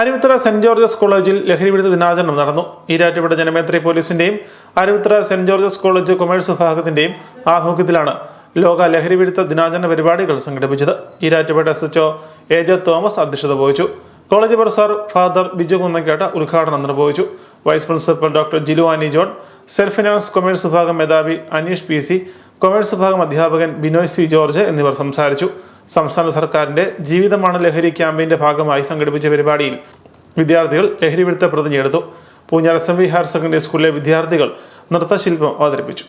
Aruvithura saint Georges കോളേജിൽ ലഹരിവിരുദ്ധ ദിനാചരണം നടന്നു. ഈരാറ്റുപുഴ ജനമേത്രി പോലീസിന്റെയും Aruvithura Saint George's college commerce വിഭാഗത്തിന്റെയും ആഭിമുഖ്യത്തിലാണ് ലോക ലഹരിവിരുദ്ധ ദിനാചരണ പരിപാടികൾ സംഘടിപ്പിച്ചത്. Erattupetta S H O A J Thomas അധ്യക്ഷത വഹിച്ചു. College professor father Biju Kunnakkatta ഉദ്ഘാടനം നിർവഹിച്ചു. Vice principal doctor Jilu Annie John self finance commerce വിഭാഗം മേധാവി അനീഷ് പി സി കൊമേഴ്സ് വിഭാഗം അധ്യാപകൻ ബിനോയ് സി ജോർജ് എന്നിവർ സംസാരിച്ചു. സംസ്ഥാന സർക്കാരിന്റെ ജീവിതമാണ് ലഹരി ക്യാമ്പയിന്റെ ഭാഗമായി സംഘടിപ്പിച്ച പരിപാടിയിൽ വിദ്യാർത്ഥികൾ ലഹരി വിരുദ്ധ പ്രതിജ്ഞയെടുത്തു Poonjar S M V higher secondary സ്കൂളിലെ വിദ്യാർത്ഥികൾ നൃത്തശില്പം അവതരിപ്പിച്ചു.